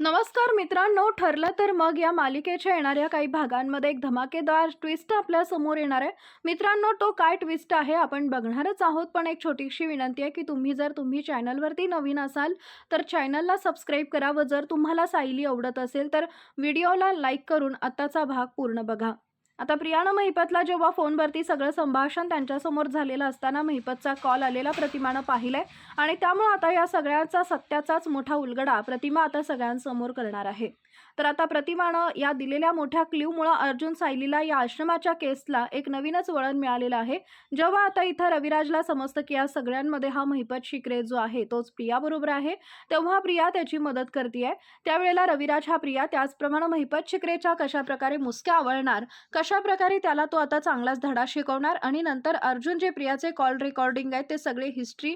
नमस्कार मित्रांनो ठरलं तर मग या मालिकेच्या येणाऱ्या काही भागांमध्ये एक धमाकेदार ट्विस्ट आपल्यासमोर येणार आहे. मित्रांनो तो काय ट्विस्ट आहे आपण बघणारच आहोत पण एक छोटीशी विनंती आहे की तुम्ही जर तुम्ही चॅनलवरती नवीन असाल तर चॅनलला सबस्क्राईब करा व जर तुम्हाला सायली आवडत असेल तर व्हिडिओला लाईक करून आत्ताचा भाग पूर्ण बघा. आता प्रियानं महिपतला जेव्हा फोनवरती सगळं संभाषण त्यांच्यासमोर झालेलं असताना महिपतचा कॉल आलेला प्रतिमानं पाहिलाय आणि त्यामुळं आता या सगळ्याचा सत्याचाच मोठा उलगडा प्रतिमा आता सगळ्यांसमोर करणार आहे. तर आता प्रतिमानं या दिलेल्या मोठ्या क्ल्यूमुळं अर्जुन सायलीला या आश्रमाच्या केसला एक नवीनच वळण मिळालेलं आहे. जेव्हा आता इथं रविराजला समजतं की या सगळ्यांमध्ये हा महिपत शिकरे जो आहे तोच प्रियाबरोबर आहे तेव्हा प्रिया त्याची मदत करते त्यावेळेला रविराज हा प्रिया त्याचप्रमाणे महिपत शिकरेच्या कशाप्रकारे मुसक्या आवळणार कशा प्रकारे त्याला तो आता चांगलाच धडा शिकवणार आणि नंतर अर्जुन जे प्रियाचे कॉल रेकॉर्डिंग आहेत ते सगळे हिस्ट्री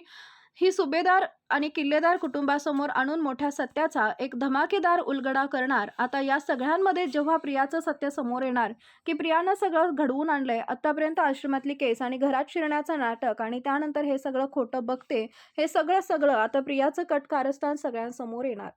ही सुभेदार आणि किल्लेदार कुटुंबासमोर आणून मोठ्या सत्याचा एक धमाकेदार उलगडा करणार. आता या सगळ्यांमध्ये जेव्हा प्रियाचं सत्य समोर येणार की प्रियानं सगळं घडवून आणलंय आतापर्यंत आश्रमातली केस आणि घरात शिरण्याचं नाटक आणि त्यानंतर हे सगळं खोटं बघते हे सगळं सगळं आता प्रियाचं कट कारस्थान सगळ्यांसमोर येणार.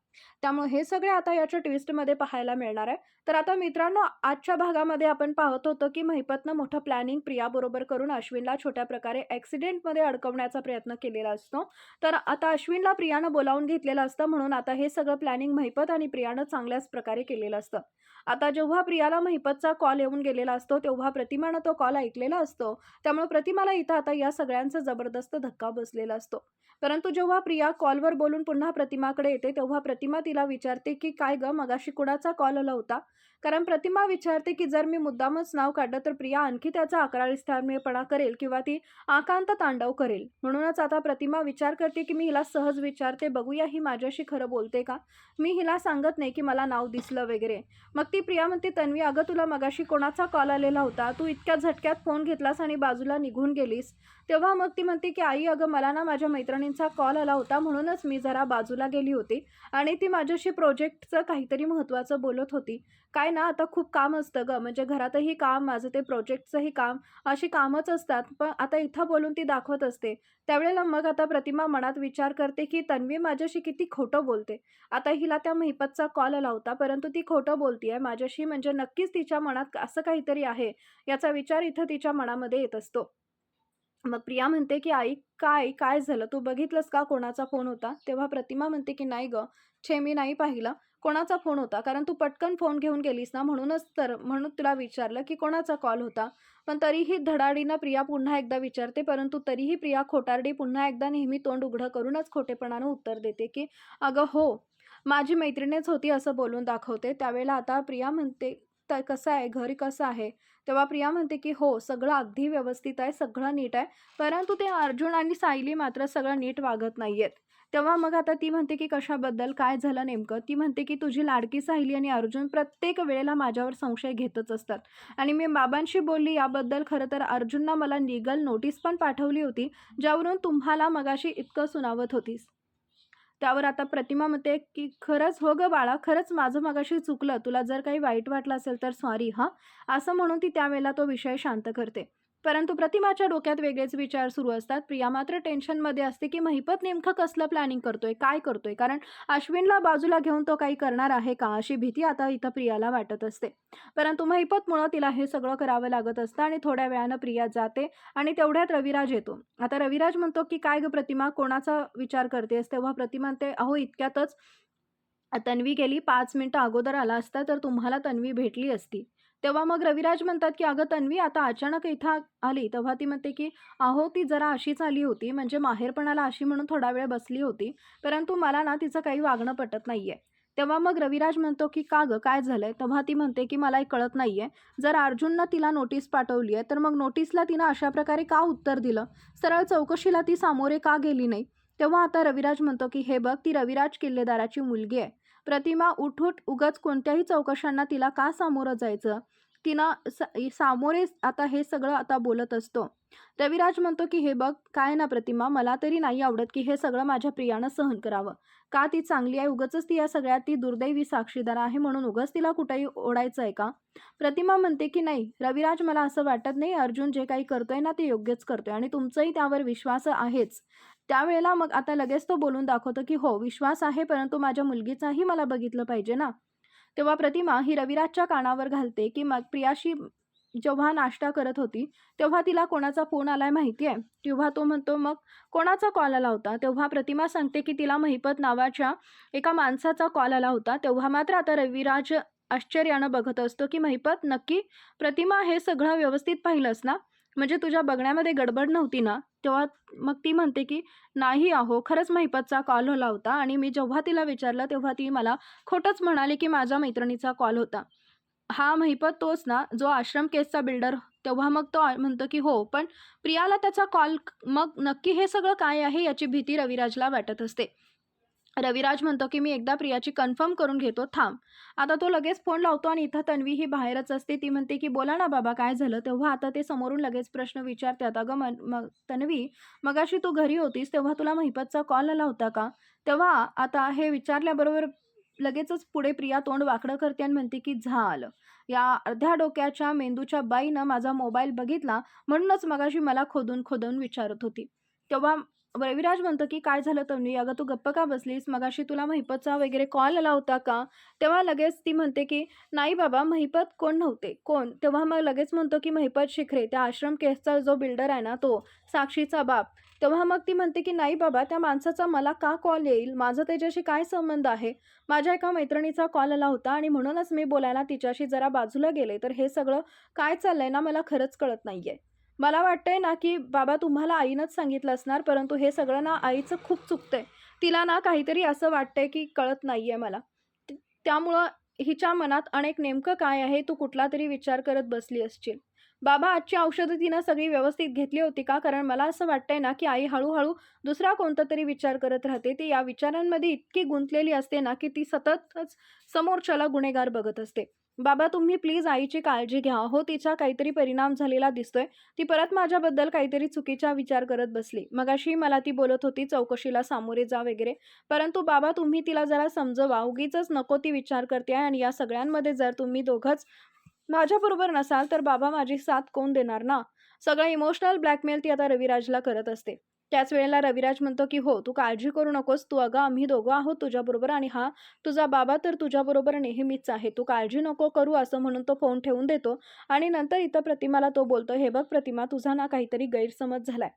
त्यामुळे हे सगळे आता याच्या ट्विस्टमध्ये पाहायला मिळणार आहे. तर आता मित्रांनो आजच्या भागामध्ये आपण पाहत होतो की महिपतनं मोठं प्लॅनिंग प्रियाबरोबर करून अश्विनला छोट्या प्रकारे ॲक्सिडेंटमध्ये अडकवण्याचा प्रयत्न केलेला असतो. तर आता अश्विनला प्रियानं बोलावून घेतलेलं असतं म्हणून आता हे सगळं प्लॅनिंग महिपत आणि प्रियानं चांगल्याच प्रकारे केलेलं असतं. आता जेव्हा प्रियाला महिपतचा कॉल येऊन गेलेला असतो तेव्हा प्रतिमानं तो कॉल ऐकलेला असतो. त्यामुळे प्रतिमाला इथं आता या सगळ्यांचा जबरदस्त धक्का बसलेला असतो. परंतु जेव्हा प्रिया कॉलवर बोलून पुन्हा प्रतिमाकडे येते तेव्हा प्रतिमा तिला विचारते की काय ग मगाशी कुणाचा कॉल आला होता? कारण प्रतिमा विचारते की जर मी मुद्दामच नाव काढलं तर प्रिया आणखी त्याचा अकराळीस्थानमेपणा करेल किंवा ती आकांत तांडव करेल. म्हणूनच आता प्रतिमा विचार करते की मी हिला सहज विचारते बघूया ही माझ्याशी खरं बोलते का? मी हिला सांगत नाही की मला नाव दिसलं वगैरे. मग ती प्रिया म्हणते तन्वी अगं तुला मगाशी कोणाचा कॉल आलेला होता? तू इतक्या झटक्यात फोन घेतलास आणि बाजूला निघून गेलीस. तेव्हा मग ती म्हणते की आई अगं मला ना माझ्या मैत्रिणींचा कॉल आला होता म्हणूनच मी जरा बाजूला गेली होती आणि ती माझ्याशी प्रोजेक्टचं काहीतरी महत्त्वाचं बोलत होती. काय ना आता खूप काम असतं गं. म्हणजे घरातही काम माझं ते प्रोजेक्टचंही काम अशी कामच असतात. पण आता इथं बोलून ती दाखवत असते. त्यावेळेला मग आता प्रतिमा मनात विचार करते की तन्वी माझ्याशी किती खोटं बोलते. आता हिला त्या महिपतचा कॉल आला होता परंतु ती खोटं बोलतीये. माझ्याशी म्हणजे नक्कीच तिच्या मनात असं काहीतरी आहे. याचा विचार इथं तिच्या मनामध्ये येत असतो. मग प्रिया म्हणते की आई काय काय झालं? तू बघितलंस का कोणाचा फोन होता? तेव्हा प्रतिमा म्हणते की नाही ग छे मी नाही पाहिलं. कोणाचा फोन होता? कारण तू पटकन फोन घेऊन गेलीस ना म्हणूनच तर म्हणून तुला विचारलं की कोणाचा कॉल होता. पण तरीही धडाडीनं प्रिया पुन्हा एकदा विचारते परंतु तरीही प्रिया खोटारडी पुन्हा एकदा नेहमी तोंड उघडं करूनच खोटेपणानं उत्तर देते की अगं हो माझी मैत्रिणीच होती असं बोलून दाखवते. त्यावेळेला आता प्रिया म्हणते तर कसं आहे घरी कसं आहे? तेव्हा प्रिया म्हणते की हो सगळं अगदी व्यवस्थित आहे सगळं नीट आहे परंतु ते अर्जुन आणि सायली मात्र सगळं नीट वागत नाही आहेत तेव्हा मग आता ती म्हणते की कशाबद्दल? काय झालं नेमकं? ती म्हणते की तुझी लाडकी सायली आणि अर्जुन प्रत्येक वेळेला माझ्यावर संशय घेतच असतात. आणि मी बाबांशी बोलली याबद्दल खरं तर अर्जुननं मला लिगल नोटीस पण पाठवली होती ज्यावरून तुम्हाला मगाशी इतकं सुनावत होतीस. त्यावर आता प्रतिमा म्हणते की खरंच हो गं बाळा खरंच माझं मगाशी चुकलं. तुला जर काही वाईट वाटलं असेल तर सॉरी हां? असं म्हणून ती त्यावेळेला तो विषय शांत करते. परंतु प्रतिमाच्या डोक्यात वेगळेच विचार सुरू असतात. प्रिया मात्र टेन्शनमध्ये असते की महिपत नेमकं कसलं प्लॅनिंग करतोय काय करतोय? कारण अश्विनला बाजूला घेऊन तो काही करणार आहे का? अशी भीती आता इथं प्रियाला वाटत असते. परंतु महिपतमुळं तिला हे सगळं करावं लागत असतं आणि थोड्या वेळानं प्रिया जाते आणि तेवढ्यात रविराज येतो. आता रविराज म्हणतो की काय ग प्रतिमा? कोणाचा विचार करतेस? तेव्हा प्रतिमा ते अहो इतक्यातच तन्वी गेली. पाच मिनटं अगोदर आला असता तर तुम्हाला तन्वी भेटली असती. तेव्हा मग रविराज म्हणतात की अगं तन्वी आता अचानक इथं आली. तेव्हा ती म्हणते की अहो ती जरा अशीच आली होती. म्हणजे माहेरपणाला अशी म्हणून थोडा वेळ बसली होती. परंतु मला ना तिचं काही वागणं पटत नाही आहे तेव्हा मग रविराज म्हणतो की का गं? काय झालं आहे तेव्हा ती म्हणते की मला एक कळत नाही आहे जर अर्जुननं तिला नोटीस पाठवली आहे तर मग नोटीसला तिनं अशा प्रकारे का उत्तर दिलं? सरळ चौकशीला ती सामोरे का गेली नाही? तेव्हा आता रविराज म्हणतो की हे बघ ती रविराज किल्लेदाराची मुलगी आहे. प्रतिमा उठूट उगाच कोणत्याही चौकशांना तिला का सामोरं जायचं? तिनं सा सामोरे आता हे सगळं आता बोलत असतो. रविराज म्हणतो की हे बघ काय ना प्रतिमा मला तरी नाही आवडत की हे सगळं माझ्या प्रियानं सहन करावं. का ती चांगली आहे? उगच ती या सगळ्यात ती दुर्दैवी साक्षीदार आहे म्हणून उगच तिला कुठेही ओढायचं आहे का? प्रतिमा म्हणते की नाही रविराज मला असं वाटत नाही. अर्जुन जे काही करतोय ना ते योग्यच करतोय आणि तुमचंही त्यावर विश्वास आहेच. त्यावेळेला मग आता लगेच तो बोलून दाखवतो की हो विश्वास आहे परंतु माझ्या मुलगीचाही मला बघितलं पाहिजे ना. तेव्हा प्रतिमा ही रविराजच्या कानावर घालते की मग प्रियाशी जेव्हा नाश्ता करत होती तेव्हा तिला कोणाचा फोन आलाय माहिती आहे? तेव्हा तो म्हणतो मग कोणाचा कॉल आला होता? तेव्हा प्रतिमा सांगते की तिला महिपत नावाच्या एका माणसाचा कॉल आला होता. तेव्हा मात्र आता रविराज आश्चर्यानं बघत असतो की महिपत नक्की प्रतिमा हे सगळं व्यवस्थित पाहिलंच ना? म्हणजे तुझ्या बघण्यामध्ये गडबड नव्हती ना? तेव्हा मग ती म्हणते की नाही आहो खरंच महिपतचा कॉल होला होता आणि मी जेव्हा तिला विचारलं तेव्हा ती मला खोटंच म्हणाली की माझ्या मैत्रिणीचा कॉल होता. हा महिपत तोच ना जो आश्रम केसचा बिल्डर तेव्हा मग तो म्हणतो की हो पण प्रियाला त्याचा कॉल मग नक्की हे सगळं काय आहे याची भीती रविराजला वाटत असते. रविराज म्हणतो की मी एकदा प्रियाची कन्फर्म करून घेतो थांब. आता तो लगेच फोन लावतो आणि इथं तन्वी ही बाहेरच असते. ती म्हणते की बोला ना बाबा काय झालं? तेव्हा आता ते समोरून लगेच प्रश्न विचारतात. अगं मन मग तन्वी मगाशी तू घरी होतीस तेव्हा तुला महिपतचा कॉल आला होता का? तेव्हा आता हे विचारल्याबरोबर लगेचच पुढे प्रिया तोंड वाकडं करते आणि म्हणते की झालं या अर्ध्या डोक्याच्या मेंदूच्या बाईनं माझा मोबाईल बघितला म्हणूनच मगाशी मला खोदून खोदून विचारत होती. तेव्हा रविराज म्हणतो की काय झालं तन्वी? अगं तू गप्प का बसलीस? मगाशी तुला महिपतचा वगैरे कॉल आला होता का? तेव्हा लगेच ती म्हणते की नाही बाबा महिपत कोण नव्हते. कोण? तेव्हा मग लगेच म्हणतो की महिपत शिखरे त्या आश्रम केसचा जो बिल्डर आहे ना तो साक्षीचा बाप. तेव्हा मग ती म्हणते की नाही बाबा त्या माणसाचा मला का कॉल येईल? माझा त्याच्याशी काय संबंध आहे? माझ्या एका मैत्रिणीचा कॉल आला होता आणि म्हणूनच मी बोलायला तिच्याशी जरा बाजूला गेले. तर हे सगळं काय चाललंय ना मला खरंच कळत नाही आहे मला वाटतंय ना की बाबा तुम्हाला आईनंच सांगितलं असणार परंतु हे सगळं ना आईचं खूप चुकतंय. तिला ना काहीतरी असं वाटतंय की कळत नाही आहे मला त्यामुळं हिच्या मनात अनेक नेमकं काय आहे तू कुठला तरी विचार करत बसली असशील. बाबा आजची औषधं तिनं सगळी व्यवस्थित घेतली होती का? कारण मला असं वाटतंय ना की आई हळूहळू दुसरा कोणता तरी विचार करत राहते. ती या विचारांमध्ये इतकी गुंतलेली असते ना की ती सततच समोरच्याला गुन्हेगार बघत असते. बाबा तुम्ही प्लीज आईची काळजी घ्या. हो तिचा काहीतरी परिणाम झालेला दिसतोय. ती परत माझ्याबद्दल काहीतरी चुकीचा विचार करत बसली. मगाशी मला ती बोलत होती चौकशीला सामोरे जा वगैरे. परंतु बाबा तुम्ही तिला जरा समजवा. उगीच नको ती विचार करते आणि या सगळ्यांमध्ये जर तुम्ही दोघंच माझ्याबरोबर नसाल तर बाबा माझी साथ कोण देणार ना? सगळं इमोशनल ब्लॅकमेल ती आता रविराजला करत असते. त्याच वेळेला रविराज म्हणतो की हो तू काळजी करू नकोस. तू अगं आम्ही दोघं आहोत तुझ्याबरोबर आणि हा तुझा बाबा तर तुझ्याबरोबर नेहमीच आहे. तू काळजी नको करू असं म्हणून तो फोन ठेवून देतो आणि नंतर इथं प्रतिमाला तो बोलतो हे बघ प्रतिमा तुझा ना काहीतरी गैरसमज झालाय.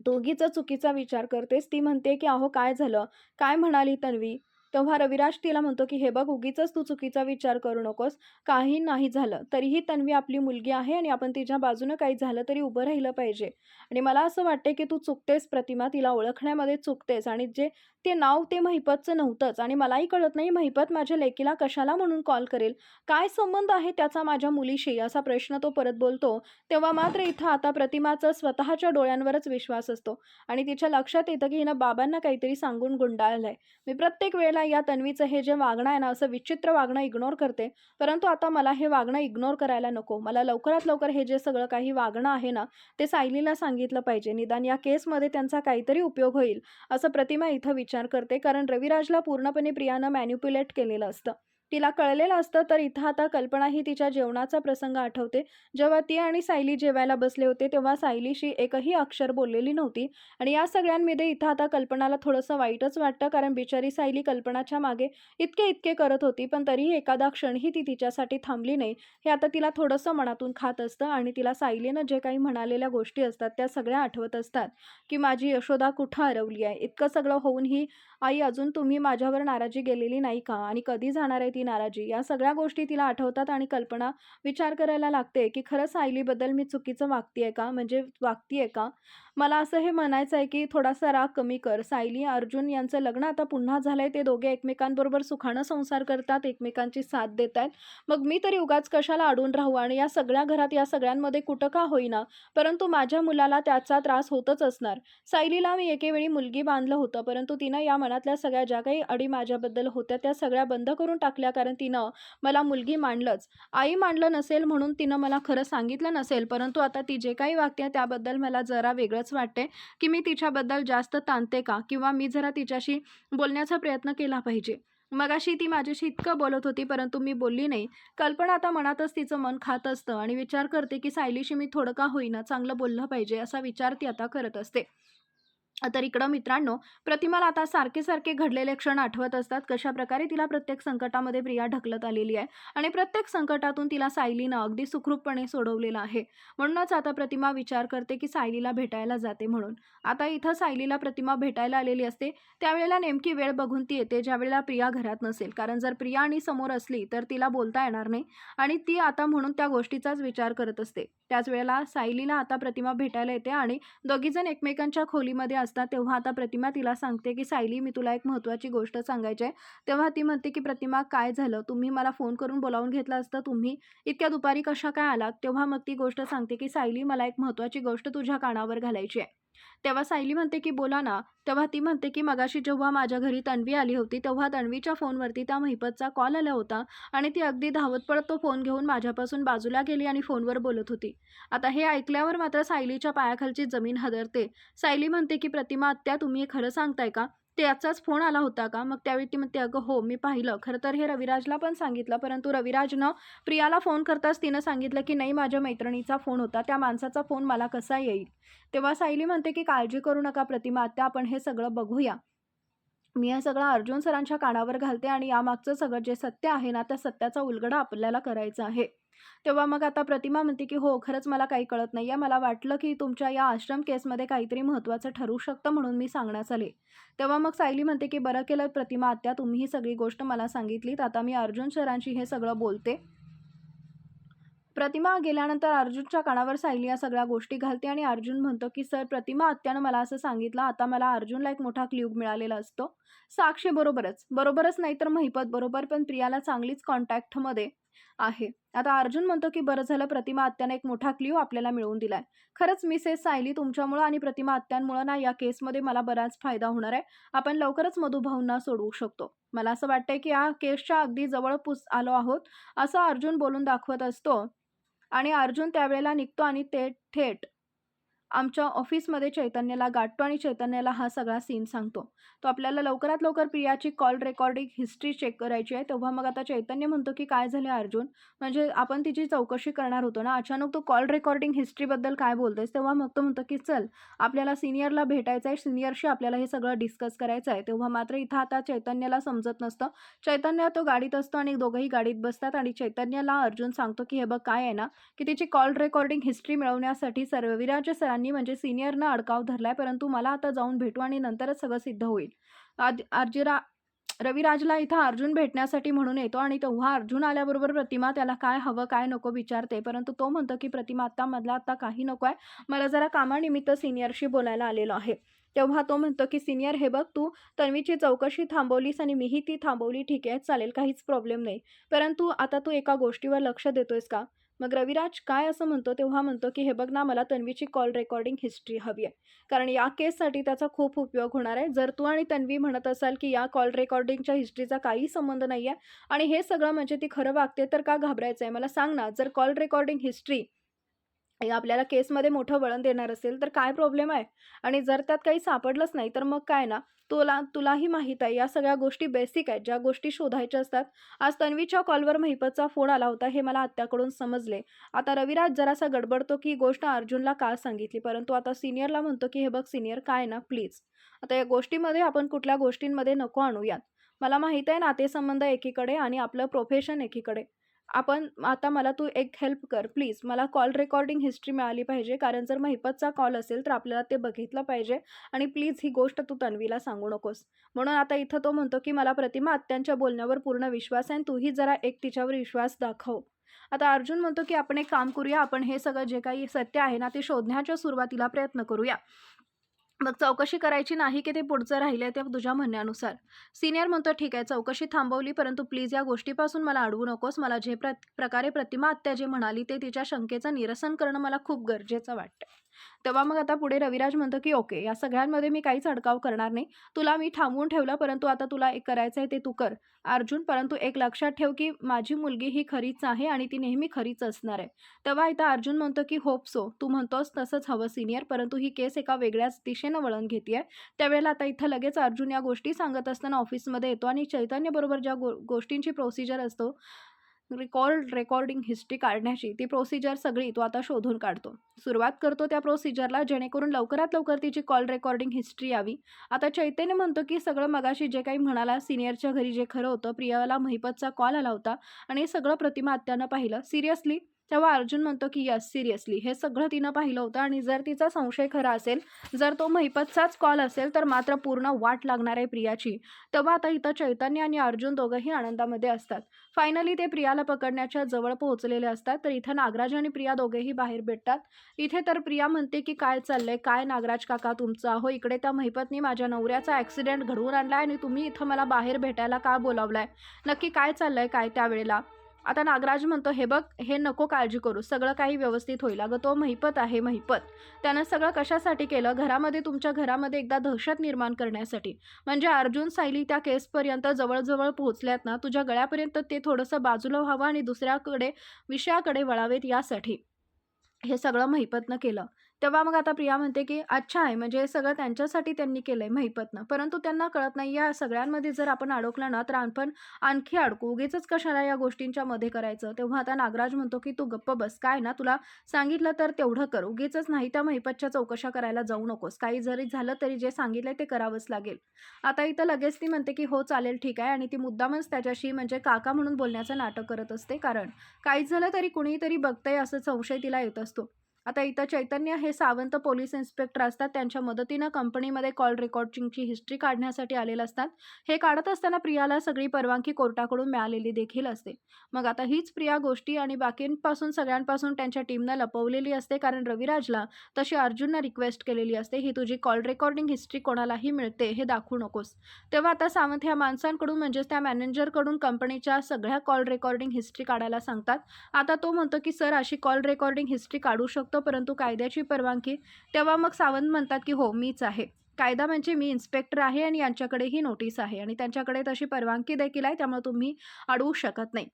दोघीचा चुकीचा विचार करतेस. ती म्हणते की अहो काय झालं? काय म्हणाली तन्वी? तेव्हा रविराज तिला म्हणतो की हे बघ उगीच तू चुकीचा विचार करू नकोस. काही नाही झालं तरीही तन्वी आपली मुलगी आहे आणि आपण तिच्या बाजूनं काही झालं तरी उभं राहिलं पाहिजे. आणि मला असं वाटते की तू चुकतेस प्रतिमा तिला ओळखण्यामध्ये चुकतेस आणि जे ते नाव ते महिपतचं नव्हतंच. आणि मलाही कळत नाही महिपत माझ्या लेकीला कशाला म्हणून कॉल करेल? काय संबंध आहे त्याचा माझ्या मुलीशी? असा प्रश्न तो परत बोलतो. तेव्हा मात्र इथं आता प्रतिमाचा स्वतःच्या डोळ्यांवरच विश्वास असतो आणि तिच्या लक्षात येतं की हिनं बाबांना काहीतरी सांगून गुंडाळलंय. मी प्रत्येक वेळेला या तन्वीचं हे जे वागणं आहे ना असं विचित्र वागणं इग्नोर करते. परंतु आता मला हे वागणं इग्नोर करायला नको. मला लवकरात लवकर हे जे सगळं काही वागणं आहे ना ते सायलीला सांगितलं पाहिजे. निदान या केसमध्ये त्यांचा काहीतरी उपयोग होईल असं प्रतिमा इथं विचार करते. कारण रविराजला पूर्णपणे प्रियानं मॅन्युप्युलेट केलेलं असतं. तिला कळलेलं असतं तर इथं आता कल्पना ही तिच्या जेवणाचा प्रसंग आठवते. जेव्हा ती आणि सायली जेवायला बसले होते तेव्हा सायलीशी एकही अक्षर बोललेली नव्हती. आणि या सगळ्यांमध्ये इथं आता कल्पनाला थोडंसं वाईटच वाटतं कारण बिचारी सायली कल्पनाच्या मागे इतके इतके करत होती पण तरीही एखादा क्षणही ती तिच्यासाठी थांबली नाही. हे आता तिला थोडंसं मनातून खात असतं आणि तिला सायलीनं जे काही म्हणालेल्या गोष्टी असतात त्या सगळ्या आठवत असतात की माझी यशोदा कुठं हरवली आहे? इतकं सगळं होऊनही आई अजून तुम्ही माझ्यावर नाराजी गेलेली नाही का? आणि कधी जाणार आहे ती नाराजी? या सगळ्या गोष्टी तिला आठवतात आणि कल्पना विचार करायला लागते की खरंच सायलीबद्दल मी चुकीचं वागतीये का? म्हणजे वागतीये का? मला असं हे म्हणायचं आहे की थोडासा राग कमी कर. सायली अर्जुन यांचं लग्न आता पुन्हा झालंय. ते दोघे एकमेकांबरोबर सुखानं संसार करतात एकमेकांची साथ देत आहेत मग मी तरी उगाच कशाला अडून राहू? आणि या सगळ्या घरात या सगळ्यांमध्ये कुठं का होईना? परंतु माझ्या मुलाला त्याचा त्रास होतच असणार. सायलीला मी एकेवेळी मुलगी बांधलं होतं परंतु तिनं या मनातल्या सगळ्या ज्या काही अडी माझ्याबद्दल होत्या त्या सगळ्या बंद करून टाकल्या. कारण तिनं मला मुलगी मांडलंच. आई मांडलं नसेल म्हणून तिनं मला खरं सांगितलं नसेल परंतु आता ती जे काही वागते त्याबद्दल मला जरा वेगळं वेगळंच वाटते की मी तिच्याबद्दल जास्त ताणते का? किंवा मी जरा तिच्याशी बोलण्याचा प्रयत्न केला पाहिजे? मगाशी ती माझ्याशी इतकं बोलत होती परंतु मी बोलली नाही. कल्पना आता मनातच तिचं मन खात असतं आणि विचार करते की सायलीशी मी थोडं का होईना चांगलं बोललं पाहिजे असा विचार ती आता करत असते. तर इकडं मित्रांनो प्रतिमाला आता सारखे सारखे घडलेले क्षण आठवत असतात. कशा प्रकारे तिला प्रत्येक संकटामध्ये प्रिया ढकलत आलेली आहे आणि प्रत्येक संकटातून तिला सायलीनं अगदी सुखरूपपणे सोडवलेलं आहे. म्हणूनच आता प्रतिमा विचार करते की सायलीला भेटायला जाते म्हणून. आता इथं सायलीला प्रतिमा भेटायला आलेली असते. त्यावेळेला नेमकी वेळ बघून ती येते ज्यावेळेला प्रिया घरात नसेल. कारण जर प्रिया आणि समोर असली तर तिला बोलता येणार नाही आणि ती आता म्हणून त्या गोष्टीचाच विचार करत असते. त्याच वेळेला सायलीला आता प्रतिमा भेटायला येते आणि दोघीजण एकमेकांच्या खोलीमध्ये असतात तेव्हा आता प्रतिमा तिला सांगते की सायली मी तुला एक महत्त्वाची गोष्ट सांगायची आहे. तेव्हा ती म्हणते की प्रतिमा काय झालं? तुम्ही मला फोन करून बोलावून घेतलं असतं. तुम्ही इतक्या दुपारी कशा काय आलात? तेव्हा मग ती गोष्ट सांगते की सायली मला एक महत्त्वाची गोष्ट तुझ्या कानावर घालायची आहे. तेव्हा सायली म्हणते की बोला ना. तेव्हा ती म्हणते की मगाशी जेव्हा माझ्या घरी तन्वी आली होती तेव्हा तन्वीच्या फोनवरती त्या महिपतचा कॉल आला होता आणि ती अगदी धावत पडत तो फोन घेऊन माझ्यापासून बाजूला गेली आणि फोनवर बोलत होती. आता हे ऐकल्यावर मात्र सायलीच्या पायाखालची जमीन हदरते. सायली म्हणते की प्रतिमा आत्या तुम्ही हे खरं सांगताय का? त्याचाच फोन आला होता का? मग त्यावेळी ती म्हणते अगं हो मी पाहिलं. खरं तर हे रविराजला पण सांगितलं परंतु रविराजनं प्रियाला फोन करताच तिनं सांगितलं की नाही माझ्या मैत्रिणीचा फोन होता त्या माणसाचा फोन मला कसा येईल? तेव्हा सायली म्हणते की काळजी करू नका प्रतिमा आत्या आपण हे सगळं बघूया. मी हे सगळं अर्जुन सरांच्या कानावर घालते आणि यामागचं सगळं जे सत्य आहे ना त्या सत्याचा उलगडा आपल्याला करायचा आहे. तेव्हा मग आता प्रतिमा म्हणते की हो खरंच मला काही कळत नाही आहे. मला वाटलं की तुमच्या या आश्रम केसमध्ये काहीतरी महत्त्वाचं ठरू शकतं म्हणून मी सांगण्यास आले तेव्हा मग सायली म्हणते की बरं केलं प्रतिमा आत्या तुम्ही ही सगळी गोष्ट मला सांगितलीत. आता मी अर्जुन सरांशी हे सगळं बोलते. प्रतिमा गेल्यानंतर अर्जुनच्या कानावर सायली या सगळ्या गोष्टी घालते आणि अर्जुन म्हणतो की सर प्रतिमा आत्यानं मला असं सांगितलं. आता मला अर्जुनला एक मोठा क्ल्यूब मिळालेला असतो. साक्षी बरोबरच. बरोबरच नाही तर महिपत बरोबर पण प्रियाला चांगलीच कॉन्टॅक्टमध्ये आहे. आता अर्जुन म्हणतो की बरं झालं प्रतिमा आत्याने एक मोठा क्ल्यू आपल्याला मिळवून दिलाय. खरंच मिसेस सायली तुमच्यामुळं आणि प्रतिमा आत्यांमुळं ना या केसमध्ये मला बराच फायदा होणार आहे. आपण लवकरच मधुभाऊंना सोडवू शकतो. मला असं वाटतंय की या केसच्या अगदी जवळ पुस आलो आहोत असं अर्जुन बोलून दाखवत असतो. आणि अर्जुन त्यावेळेला निघतो आणि ते थेट आमच्या ऑफिसमध्ये चैतन्याला गाठतो आणि चैतन्याला हा सगळा सीन सांगतो. तो आपल्याला लवकरात लवकर प्रियाची कॉल रेकॉर्डिंग हिस्ट्री चेक करायची आहे. तेव्हा मग आता चैतन्य म्हणतो की काय झालं अर्जुन? म्हणजे आपण तिची चौकशी करणार होतो ना? अचानक तो कॉल रेकॉर्डिंग हिस्ट्रीबद्दल काय बोलतोयस? तेव्हा मग तो म्हणतो की चल आपल्याला सिनियरला भेटायचं आहे. सिनियरशी आपल्याला हे सगळं डिस्कस करायचं आहे. तेव्हा मात्र इथं आता चैतन्याला समजत नसतं. चैतन्य तो गाडीत असतो आणि दोघंही गाडीत बसतात आणि चैतन्याला अर्जुन सांगतो की हे बघ काय आहे ना की तिची कॉल रेकॉर्डिंग हिस्ट्री मिळवण्यासाठी सर्व विराज सरांनी म्हणजे सिनियरनं अडकाव धरलाय परंतु मला आता जाऊन भेटू आणि नंतरच सगळं सिद्ध होईल. आज अर्जिरा रविराजला इथं अर्जुन भेटण्यासाठी म्हणून येतो आणि तेव्हा अर्जुन आल्याबरोबर प्रतिमा त्याला काय हवं काय नको विचारते. परंतु तो म्हणतो की प्रतिमा आत्ता मधला आत्ता काही नको आहे. मला जरा कामानिमित्त सिनियरशी बोलायला आलेलो आहे. तेव्हा तो म्हणतो की सिनियर हे बघ तू तन्वीची चौकशी थांबवलीस आणि मीही ती थांबवली. ठीक आहे चालेल काहीच प्रॉब्लेम नाही. परंतु आता तू एका गोष्टीवर लक्ष देतोयस का? मग रविराज काय असं म्हणतो तेव्हा म्हणतो की हे बघ ना मला तन्वीची कॉल रेकॉर्डिंग हिस्ट्री हवी आहे. कारण या केससाठी त्याचा खूप उपयोग होणार आहे. जर तू आणि तन्वी म्हणत असाल की या कॉल रेकॉर्डिंगच्या हिस्ट्रीचा काही संबंध नाही आहे आणि हे सगळं म्हणजे ती खरं वागते तर का घाबरायचं आहे मला सांग ना जर कॉल रेकॉर्डिंग हिस्ट्री आपल्याला केसमध्ये मोठं वळण देणार असेल तर काय प्रॉब्लेम आहे? आणि जर त्यात काही सापडलंच नाही तर मग काय ना? तुला तुलाही माहीत आहे या सगळ्या गोष्टी बेसिक आहेत ज्या गोष्टी शोधायच्या असतात. आज तन्वीच्या कॉलवर महिपतचा फोन आला होता हे मला आत्याकडून समजले. आता रविराज जरासा गडबडतो की ही गोष्ट अर्जुनला का सांगितली? परंतु आता सिनियरला म्हणतो की हे बघ सिनियर काय ना प्लीज आता या गोष्टीमध्ये आपण कुठल्या गोष्टींमध्ये नको आणूयात. मला माहीत आहे नातेसंबंध एकीकडे आणि आपलं प्रोफेशन एकीकडे. आपण आता मला तू एक हेल्प कर प्लीज मला कॉल रेकॉर्डिंग हिस्ट्री मिळाली पाहिजे कारण जर महिपतचा कॉल असेल तर आपल्याला ते बघितलं पाहिजे आणि प्लीज ही गोष्ट तू तन्वीला सांगू नकोस. म्हणून आता इथं तो म्हणतो की मला प्रतिमा आत्यांच्या बोलण्यावर पूर्ण विश्वास आहे आणि तूही जरा एक तिच्यावर विश्वास दाखव. आता अर्जुन म्हणतो की आपण एक काम करूया आपण हे सगळं जे काही सत्य आहे ना ते शोधण्याच्या सुरुवातीला प्रयत्न करूया. मग चौकशी करायची नाही की ते पुढचं राहिले ते तुझ्या म्हणण्यानुसार. सिनियर म्हणतो ठीक आहे चौकशी थांबवली परंतु प्लीज या गोष्टीपासून मला अडवू नकोस. मला जे प्र प्रकारे प्रतिमा आत्या जे म्हणाली ते तिच्या शंकेचं निरसन करणं मला खूप गरजेचं वाटतं तेव्हा मग आता पुढे रविराज म्हणतो की ओके या सगळ्यांमध्ये मी काहीच अडकाव करणार नाही. तुला मी थांबवून ठेवलं परंतु आता तुला एक करायचं आहे ते तू कर. अर्जुन परंतु एक लक्षात ठेव की माझी मुलगी ही खरीच आहे आणि ती नेहमी खरीच असणार आहे. तेव्हा इथं अर्जुन म्हणतो की होप सो तू म्हणतोस तसंच हवं सिनियर परंतु ही केस एका वेगळ्याच दिशेनं वळण घेते त्यावेळेला आता इथं लगेच अर्जुन या गोष्टी सांगत असताना ऑफिसमध्ये येतो आणि चैतन्यबरोबर ज्या गो गोष्टींची प्रोसिजर असतो रिकॉर्ड रेकॉर्डिंग हिस्ट्री काढण्याची ती प्रोसिजर सगळी तो आता शोधून काढतो. सुरुवात करतो त्या प्रोसिजरला जेणेकरून लवकरात लवकर तिची कॉल रेकॉर्डिंग हिस्ट्री यावी. आता चैतन्य म्हणतो की सगळं मगाशी जे काही म्हणाला सिनियरच्या घरी जे खरं होतं प्रियाला महिपतचा कॉल आला होता आणि सगळं प्रतिमा आत्यानं पाहिलं. सिरियसली तेव्हा अर्जुन म्हणतो की यस सिरियसली हे सगळं तिनं पाहिलं होतं आणि जर तिचा संशय खरा असेल जर तो महिपतचाच कॉल असेल तर मात्र पूर्ण वाट लागणार आहे प्रियाची. तेव्हा आता इथं चैतन्य आणि अर्जुन दोघंही आनंदामध्ये असतात. फायनली ते प्रियाला पकडण्याच्या जवळ पोहोचलेले असतात तर इथं नागराज आणि प्रिया दोघेही बाहेर भेटतात. इथे तर प्रिया म्हणते की काय चाललंय? काय नागराज काका तुमचं? अहो इकडे त्या महिपतनी माझ्या नवऱ्याचा ॲक्सिडेंट घडवून आणलाय आणि तुम्ही इथं मला बाहेर भेटायला का बोलावलाय? नक्की काय चाललंय काय त्यावेळेला? आता नागराज म्हणतो हे बघ हे नको काळजी करू सगळं काही व्यवस्थित होईल. अगं तो महिपत आहे महिपत. त्यानं सगळं कशासाठी केलं? घरामध्ये तुमच्या घरामध्ये एकदा दहशत निर्माण करण्यासाठी. म्हणजे अर्जुन सायली त्या केसपर्यंत जवळजवळ पोहोचल्यात ना तुझ्या गळ्यापर्यंत ते थोडंसं बाजूला व्हावं आणि दुसऱ्याकडे विषयाकडे वळावेत यासाठी. हे सगळं महिपतनं केलं. तेव्हा मग आता प्रिया म्हणते की अच्छा आहे म्हणजे हे सगळं त्यांच्यासाठी त्यांनी केलं आहे महिपतनं. परंतु त्यांना कळत नाही या सगळ्यांमध्ये जर आपण अडकलं ना तर आपण आणखी अडकू. उगीच कशाला या गोष्टींच्या मध्ये करायचं? तेव्हा आता नागराज म्हणतो की तू गप्प बस. काय ना तुला सांगितलं तर तेवढं कर. उगीच नाही त्या महिपतच्या चौकशा करायला जाऊ नकोस. काही जरी झालं तरी जे सांगितलंय ते करावंच लागेल. आता इथं लगेच ती म्हणते की हो चालेल ठीक आहे. आणि ती मुद्दामच त्याच्याशी म्हणजे काका म्हणून बोलण्याचं नाटक करत असते. कारण काहीच झालं तरी कुणीतरी बघतंय असं संशय तिला येत असतो. आता इथं चैतन्य हे सावंत पोलीस इन्स्पेक्टर असतात. त्यांच्या मदतीनं कंपनीमध्ये कॉल रेकॉर्डिंगची हिस्ट्री काढण्यासाठी आलेले असतात. हे काढत असताना प्रियाला सगळी परवानगी कोर्टाकडून मिळालेली देखील असते. मग आता हीच प्रिया गोष्टी आणि बाकींपासून सगळ्यांपासून त्यांच्या टीमनं लपवलेली असते कारण रविराजला तशी अर्जुननं रिक्वेस्ट केलेली असते ही तुझी कॉल रेकॉर्डिंग हिस्ट्री कोणालाही मिळते हे दाखवू नकोस. तेव्हा आता सावंत ह्या माणसांकडून म्हणजेच त्या मॅनेजरकडून कंपनीच्या सगळ्या कॉल रेकॉर्डिंग हिस्ट्री काढायला सांगतात. आता तो म्हणतो की सर अशी कॉल रेकॉर्डिंग हिस्ट्री काढू शकतो परंतु कायद्याची परवानगी. तेव्हा मग सावंत म्हणतात की हो मीच आहे. कायदा म्हणजे मी इन्स्पेक्टर आहे आणि यांच्याकडेही नोटीस आहे आणि त्यांच्याकडे तशी परवानगी देखील आहे त्यामुळे तुम्ही अडवू शकत नाही.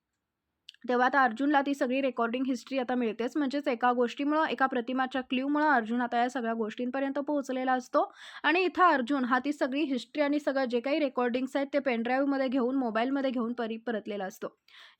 तेव्हा आता अर्जुनला ती सगळी रेकॉर्डिंग हिस्ट्री आता मिळतेच. म्हणजेच एका गोष्टीमुळं एका प्रतिमाच्या क्ल्यूमुळं अर्जुन आता या सगळ्या गोष्टींपर्यंत पोहोचलेला असतो. आणि इथं अर्जुन हा ती सगळी हिस्ट्री आणि सगळं जे काही रेकॉर्डिंग्स आहेत ते पेनड्राईव्हमध्ये घेऊन मोबाईलमध्ये घेऊन परी परतलेला असतो.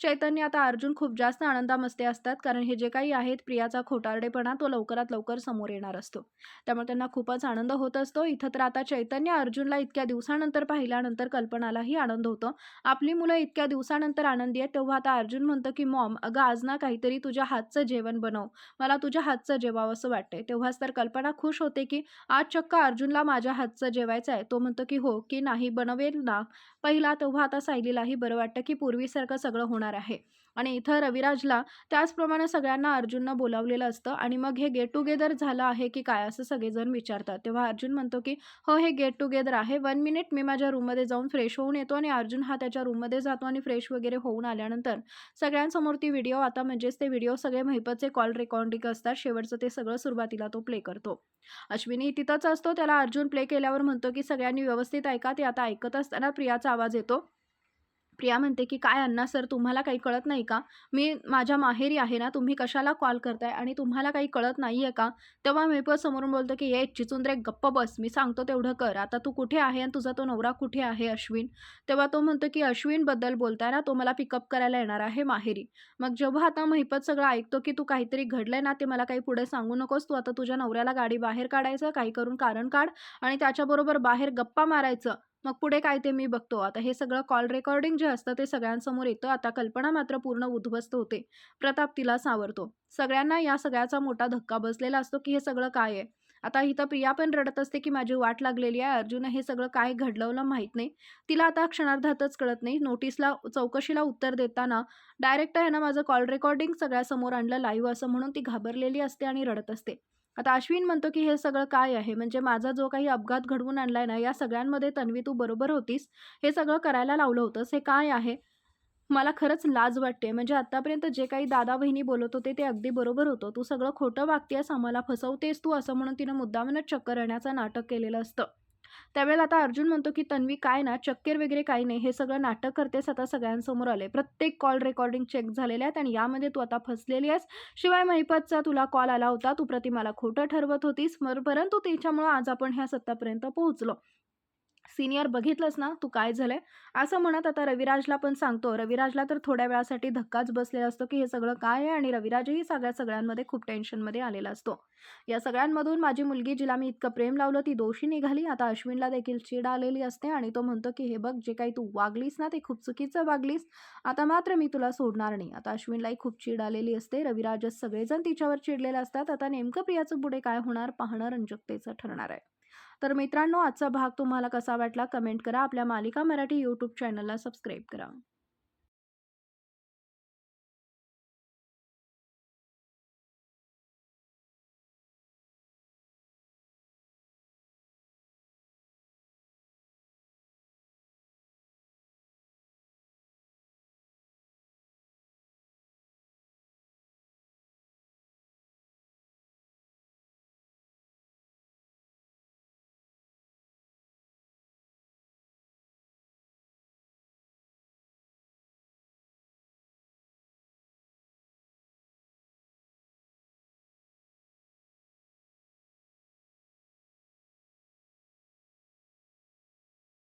चैतन्य आता अर्जुन खूप जास्त आनंदामस्ते असतात कारण हे जे काही आहेत प्रियाचा खोटारडेपणा तो लवकरात लवकर समोर येणार असतो. त्यामुळे त्यांना खूपच आनंद होत असतो. इथं तर आता चैतन्य अर्जुनला इतक्या दिवसानंतर पाहिल्यानंतर कल्पनालाही आनंद होतो. आपली मुलं इतक्या दिवसानंतर आनंदी आहेत तेव्हा आता अर्जुन म्हणतो की मॉम अगं आज ना काहीतरी तुझ्या हातचं जेवण बनव. मला तुझ्या हातचं जेवावं असं वाटतंय. तेव्हाच तर कल्पना खुश होते की आज चक्क अर्जुनला माझ्या हातचं जेवायचं आहे. तो म्हणतो की हो की नाही बनवेल ना. पहिला तेव्हा आता सायलीलाही बरं वाटतं की पूर्वीसारखं सगळं होणार आहे. आणि इथं रविराजला त्याचप्रमाणे सगळ्यांना अर्जुननं बोलावलेलं असतं. आणि मग हे गेट टुगेदर झालं आहे की काय असं सगळेजण विचारतात. तेव्हा अर्जुन म्हणतो की हो हे गेट टुगेदर आहे. वन मिनिट मी माझ्या रूममध्ये जाऊन फ्रेश होऊन येतो आणि अर्जुन हा त्याच्या रूममध्ये जातो आणि फ्रेश वगैरे होऊन आल्यानंतर सगळ्यांसमोर ती व्हिडिओ आता म्हणजेच ते व्हिडिओ सगळे महिपतचे कॉल रेकॉर्डिंग असतात. शेवटचं ते सगळं सुरुवातीला तो प्ले करतो. अश्विनी तिथंच असतो. त्याला अर्जुन प्ले केल्यावर म्हणतो की सगळ्यांनी व्यवस्थित ऐका. ते आता ऐकत असताना प्रियाचा आवाज येतो. प्रिया म्हणते की काय अण्णा सर तुम्हाला काही कळत नाही का? मी माझ्या माहेरी आहे ना तुम्ही कशाला कॉल करताय आणि तुम्हाला काही कळत नाही आहे का? तेव्हा मी पण समोरून बोलतो की ये चिचून रे गप्प बस. मी सांगतो तेवढं कर. आता तू कुठे आहे आणि तुझा तो नवरा कुठे आहे अश्विन? तेव्हा तो म्हणतो की अश्विनबद्दल बोलताय ना तो मला पिकअप करायला येणार आहे माहेरी. मग जेव्हा आता महिपत सगळं ऐकतो की तू काहीतरी घडलंय ना ते मला काही पुढे सांगू नकोस. तू आता तुझ्या नवऱ्याला गाडी बाहेर काढायचं काही करून कारण काढ आणि त्याच्याबरोबर बाहेर गप्पा मारायचं. मग पुढे काय ते मी बघतो. आता हे सगळं कॉल रेकॉर्डिंग जे असतं ते सगळ्यांसमोर येतं. आता कल्पना मात्र पूर्ण उद्ध्वस्त होते. प्रताप तिला सावरतो. सगळ्यांना या सगळ्याचा मोठा धक्का बसलेला असतो की हे सगळं काय आहे? आता इथं प्रिया पण रडत असते की माझी वाट लागलेली आहे. अर्जुन हे सगळं काय घडलवलं माहीत नाही. तिला आता क्षणार्धातच कळत नाही. नोटीसला चौकशीला उत्तर देताना डायरेक्ट आहे ना माझं कॉल रेकॉर्डिंग सगळ्यासमोर आणलं लाईव्ह असं म्हणून ती घाबरलेली असते आणि रडत असते. आता अश्विन म्हणतो की हे सगळं काय आहे? म्हणजे माझा जो काही अपघात घडवून आणलाय ना या सगळ्यांमध्ये तन्वी तू बरोबर होतीस. हे सगळं करायला लावलं होतंस. हे काय आहे? मला खरंच लाज वाटते. म्हणजे आत्तापर्यंत जे काही दादा बहिणी बोलत होते ते अगदी बरोबर होतं. तू सगळं खोटं वागतेस आम्हाला फसवतेस तू असं म्हणून तिनं मुद्दामनच चक्कर येण्याचं नाटक केलेलं असतं. त्यावेळेला आता अर्जुन म्हणतो की तन्वी काय ना चक्कर वगैरे काही नाही. हे सगळं नाटक करतेस आता सगळ्यांसमोर आले प्रत्येक कॉल रेकॉर्डिंग चेक झालेले आहेत आणि यामध्ये तू आता फसलेली आहेस. शिवाय महिपतचा तुला कॉल आला होता. तू प्रतिमाला खोटं ठरवत होतीस. मर परंतु तिच्यामुळं आज आपण ह्या सत्तापर्यंत पोहोचलो. सिनियर बघितलंस ना तू काय झालंय? असं म्हणत आता रविराजला पण सांगतो. रविराजला तर थोड्या वेळासाठी धक्काच बसलेला असतो की हे सगळं काय आहे आणि रविराजही सगळ्या सगळ्यांमध्ये खूप टेन्शनमध्ये आलेला असतो. या सगळ्यांमधून माझी मुलगी जिला मी इतकं प्रेम लावलं ती दोषी निघाली. आता अश्विनला देखील चीड आलेली असते आणि तो म्हणतो की हे बघ जे काही तू वागलीस ना ते खूप चुकीचं वागलीस. आता मात्र मी तुला सोडणार नाही. आता अश्विनलाही खूप चीड आलेली असते. रविराजच सगळेजण तिच्यावर चिडलेले असतात. आता नेमकं प्रियाचं पुढे काय होणार? पाहणं रंजकतेचं ठरणार आहे. तर मित्रांनो आजचा भाग तुम्हाला कसा वाटला? कमेंट करा. आपल्या मालिका मराठी यूट्यूब चॅनलला सबस्क्राईब करा.